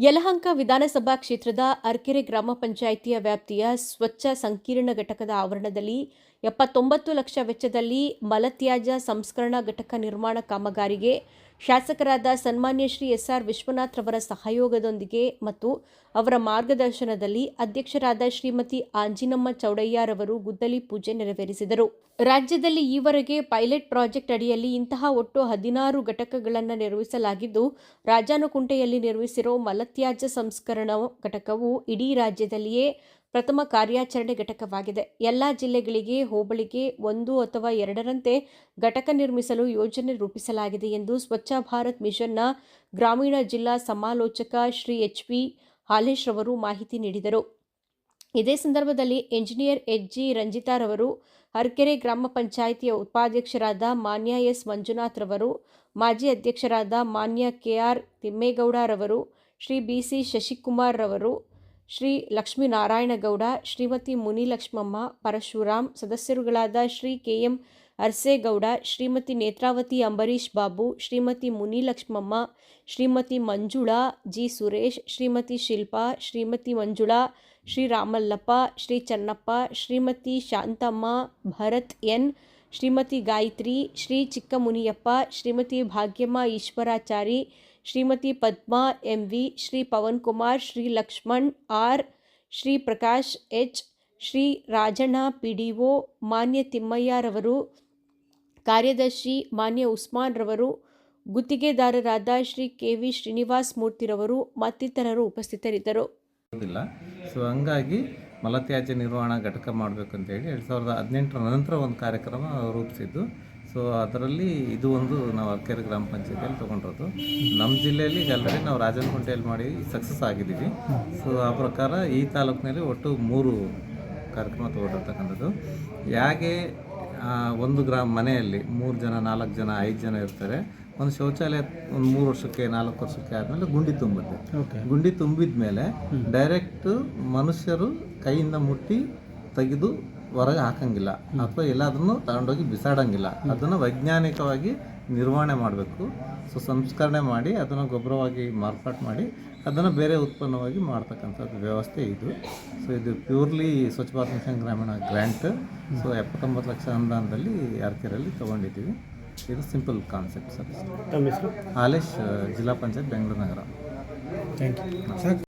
ಯಲಹಂಕ ವಿಧಾನಸಭಾ ಕ್ಷೇತ್ರದ ಅರ್ಕೆರೆ ಗ್ರಾಮ ಪಂಚಾಯಿತಿಯ ವ್ಯಾಪ್ತಿಯ ಸ್ವಚ್ಛ ಸಂಕೀರ್ಣ ಘಟಕದ ಆವರಣದಲ್ಲಿ ಎಪ್ಪತ್ತೊಂಬತ್ತು ಲಕ್ಷ ವೆಚ್ಚದಲ್ಲಿ ಮಲತ್ಯಾಜ ಸಂಸ್ಕರಣಾ ಘಟಕ ನಿರ್ಮಾಣ ಕಾಮಗಾರಿಗೆ ಶಾಸಕರಾದ ಸನ್ಮಾನ್ಯ ಶ್ರೀ ಎಸ್ಆರ್ ವಿಶ್ವನಾಥ್ ರವರ ಸಹಯೋಗದೊಂದಿಗೆ ಮತ್ತು ಅವರ ಮಾರ್ಗದರ್ಶನದಲ್ಲಿ ಅಧ್ಯಕ್ಷರಾದ ಶ್ರೀಮತಿ ಆಂಜಿನಮ್ಮ ಚೌಡಯ್ಯರವರು ಗುದ್ದಲಿ ಪೂಜೆ ನೆರವೇರಿಸಿದರು. ರಾಜ್ಯದಲ್ಲಿ ಈವರೆಗೆ ಪೈಲಟ್ ಪ್ರಾಜೆಕ್ಟ್ ಅಡಿಯಲ್ಲಿ ಇಂತಹ ಒಟ್ಟು ಹದಿನಾರು ಘಟಕಗಳನ್ನು ನಿರ್ಮಿಸಲಾಗಿದ್ದು ರಾಜಾನುಕುಂಟೆಯಲ್ಲಿ ನಿರ್ಮಿಸಿರುವ ಮಲತ್ಯಾಜ್ಯ ಸಂಸ್ಕರಣಾ ಘಟಕವು ಇಡೀ ರಾಜ್ಯದಲ್ಲಿಯೇ ಪ್ರಥಮ ಕಾರ್ಯಾಚರಣೆ ಘಟಕವಾಗಿದೆ. ಎಲ್ಲ ಜಿಲ್ಲೆಗಳಿಗೆ ಹೋಬಳಿಗೆ ಒಂದು ಅಥವಾ ಎರಡರಂತೆ ಘಟಕ ನಿರ್ಮಿಸಲು ಯೋಜನೆ ರೂಪಿಸಲಾಗಿದೆ ಎಂದು ಸ್ವಚ್ಛ ಭಾರತ್ ಮಿಷನ್ನ ಗ್ರಾಮೀಣ ಜಿಲ್ಲಾ ಸಮಾಲೋಚಕ ಶ್ರೀ ಎಚ್ ಪಿ ಹಾಲೇಶ್ ರವರು ಮಾಹಿತಿ ನೀಡಿದರು. ಇದೇ ಸಂದರ್ಭದಲ್ಲಿ ಎಂಜಿನಿಯರ್ ಎಚ್ ಜಿ ರಂಜಿತಾರವರು ಹರ್ಕೆರೆ ಗ್ರಾಮ ಪಂಚಾಯಿತಿಯ ಉಪಾಧ್ಯಕ್ಷರಾದ ಮಾನ್ಯ ಎಸ್ ಮಂಜುನಾಥ್ ರವರು, ಮಾಜಿ ಅಧ್ಯಕ್ಷರಾದ ಮಾನ್ಯ ಕೆ ಆರ್ ತಿಮ್ಮೇಗೌಡರವರು ಶ್ರೀ ಬಿ ಸಿ ಶಶಿಕುಮಾರ್ ರವರು Shri Lakshminarayanagowda, Shrimati Munilakshmamma, Parashuram, ಸದಸ್ಯರುಗಳಾದ Shri K M Arsegowda, Shrimati Nethravathi Ambareesh Babu, Shrimati Munilakshmamma, Shrimati Manjula G Suresh, Shrimati Shilpa, Shrimati Manjula Shri Ramallappa, Shri Channappa, Shrimati Shanthamma, Bharath N, Shrimati Gayathri, Shri Chikkamuniyappa, Shrimati Bhagyamma Eshwarachari Shrimati Padma M V Shri Pavan Kumar Shri Lakshman, R, Shri Prakash, H, Shri Rajanna P D O ಮಾನ್ಯ ತಿಮ್ಮಯ್ಯರವರು ಕಾರ್ಯದರ್ಶಿ ಮಾನ್ಯ ಉಸ್ಮಾನ್ ರವರು, ಗುತ್ತಿಗೆದಾರರಾದ Shri K V Srinivas ಮೂರ್ತಿರವರು ಮತ್ತಿತರರು ಉಪಸ್ಥಿತರಿದ್ದರು. So ಹಂಗಾಗಿ ಮಲತ್ಯಾಜ್ಯ ನಿರ್ವಹಣಾ ಘಟಕ ಮಾಡಬೇಕು ಅಂತೇಳಿ ಎರಡು ಸಾವಿರದ ಹದಿನೆಂಟರ ನಂತರ ಒಂದು ಕಾರ್ಯಕ್ರಮ ರೂಪಿಸಿದ್ದು ಸೊ ಅದರಲ್ಲಿ ಇದು ಒಂದು ನಾವು ಅರ್ಕೆರೆ ಗ್ರಾಮ ಪಂಚಾಯತಿಯಲ್ಲಿ ತೊಗೊಂಡಿರೋದು ನಮ್ಮ ಜಿಲ್ಲೆಯಲ್ಲಿ ಈಗ ಆಲ್ರೆಡಿ ನಾವು ರಾಜನಕೋಟೆಯಲ್ಲಿ ಮಾಡಿ ಸಕ್ಸಸ್ ಆಗಿದ್ದೀವಿ. ಸೊ ಆ ಪ್ರಕಾರ ಈ ತಾಲೂಕಿನಲ್ಲಿ ಒಟ್ಟು ಮೂರು ಕಾರ್ಯಕ್ರಮ ತೊಗೊಂಡಿರ್ತಕ್ಕಂಥದ್ದು. ಹೇಗೆ ಒಂದು ಗ್ರಾಮ ಮನೆಯಲ್ಲಿ ಮೂರು ಜನ ನಾಲ್ಕು ಜನ ಐದು ಜನ ಇರ್ತಾರೆ. ಒಂದು ಶೌಚಾಲಯ ಒಂದು ಮೂರು ವರ್ಷಕ್ಕೆ ನಾಲ್ಕು ವರ್ಷಕ್ಕೆ ಆದಮೇಲೆ ಗುಂಡಿ ತುಂಬುತ್ತೆ ಗುಂಡಿ ತುಂಬಿದ ಮೇಲೆ ಡೈರೆಕ್ಟ್ ಮನುಷ್ಯರು ಕೈಯಿಂದ ಮುಟ್ಟಿ ತೆಗೆದು ಹೊರಗೆ ಹಾಕಂಗಿಲ್ಲ. ಅಥವಾ ಎಲ್ಲಾದ್ರೂ ತಗೊಂಡೋಗಿ ಬಿಸಾಡಂಗಿಲ್ಲ. ಅದನ್ನು ವೈಜ್ಞಾನಿಕವಾಗಿ ನಿರ್ವಹಣೆ ಮಾಡಬೇಕು. ಸೊ ಸಂಸ್ಕರಣೆ ಮಾಡಿ ಅದನ್ನು ಗೊಬ್ಬರವಾಗಿ ಮಾರ್ಪಾಟು ಮಾಡಿ ಅದನ್ನು ಬೇರೆ ಉತ್ಪನ್ನವಾಗಿ ಮಾಡ್ತಕ್ಕಂಥದ್ದು ವ್ಯವಸ್ಥೆ ಇದು. ಸೊ ಇದು ಪ್ಯೂರ್ಲಿ ಸ್ವಚ್ಛ ಭಾರತ್ ಮಿಷನ್ ಗ್ರಾಮೀಣ ಗ್ರ್ಯಾಂಟ್. ಸೊ ಎಪ್ಪತ್ತೊಂಬತ್ತು ಲಕ್ಷ ಅನುದಾನದಲ್ಲಿ ಅರ್ಕೆರಲ್ಲಿ ತೊಗೊಂಡಿದ್ದೀವಿ. ಇದು ಸಿಂಪಲ್ ಕಾನ್ಸೆಪ್ಟ್ ಸರ್. ಹಾಲೇಶ್ ಜಿಲ್ಲಾ ಪಂಚಾಯತ್ ಬೆಂಗಳೂರು ನಗರ. Thank you